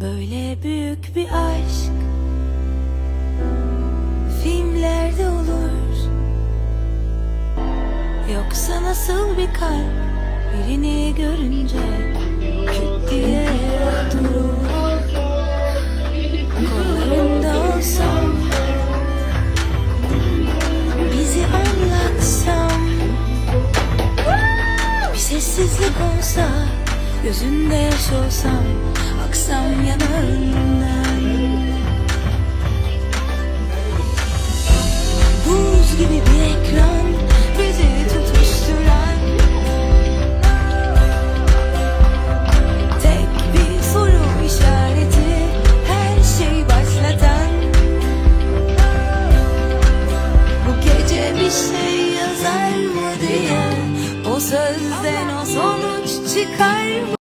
Böyle büyük bir aşk Filmlerde olur. Yoksa nasıl bir kalp Birini görünce küt diye durur? Kollarında olsam Bizi anlatsam Bir sessizlik olsa Gözünde yaş olsam Sonuç çıkarma